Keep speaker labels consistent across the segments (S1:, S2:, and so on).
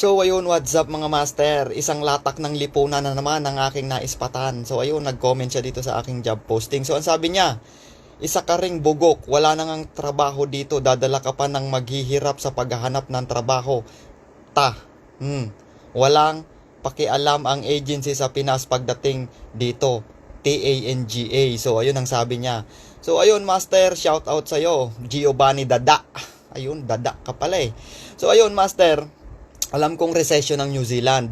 S1: So ayun, what's up mga master? Isang latak ng lipunan na naman ang aking naispatan. So ayun, nag-comment siya dito sa aking job posting. So ang sabi niya, isa ka ring bugok, wala nang ang trabaho dito, dadala ka pa ng maghihirap sa paghahanap ng trabaho. Ta, hmm, walang pakialam ang agency sa Pinas pagdating dito. T-A-N-G-A. So ayun ang sabi niya. So ayun master, shout out sa'yo. Giovanni Dada. Ayun, Dada ka pala eh. So ayun master, alam kong recession ng New Zealand.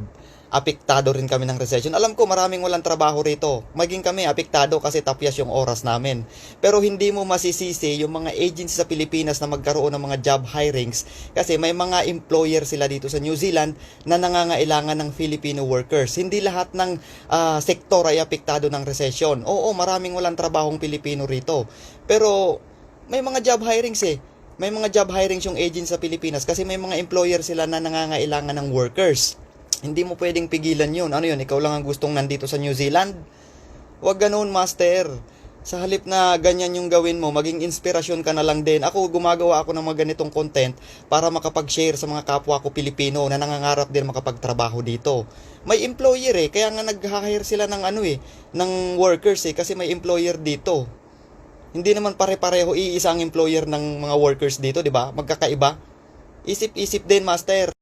S1: Apektado rin kami ng recession. Alam ko maraming walang trabaho rito. Maging kami apektado kasi tapyas yung oras namin. Pero hindi mo masisisi yung mga agency sa Pilipinas na magkaroon ng mga job hirings kasi may mga employer sila dito sa New Zealand na nangangailangan ng Filipino workers. Hindi lahat ng ah, sektor ay apektado ng recession. Oo, maraming walang trabahong Pilipino rito. Pero may mga job hirings eh may mga job hirings yung agent sa Pilipinas kasi may mga employer sila na nangangailangan ng workers. Hindi mo pwedeng pigilan yun. Ano yun, ikaw lang ang gustong nandito sa New Zealand? Huwag ganun, master. Sa halip na ganyan yung gawin mo, maging inspirasyon ka na lang din. Ako, gumagawa ako ng mga ganitong content para makapag-share sa mga kapwa ko Pilipino na nangangarap din makapagtrabaho dito. May employer eh, kaya nga nag-hire sila ng ano eh, ng workers eh, kasi may employer dito. Hindi naman pare-pareho iisa ang employer ng mga workers dito, di ba? Magkakaiba. Isip-isip din, master.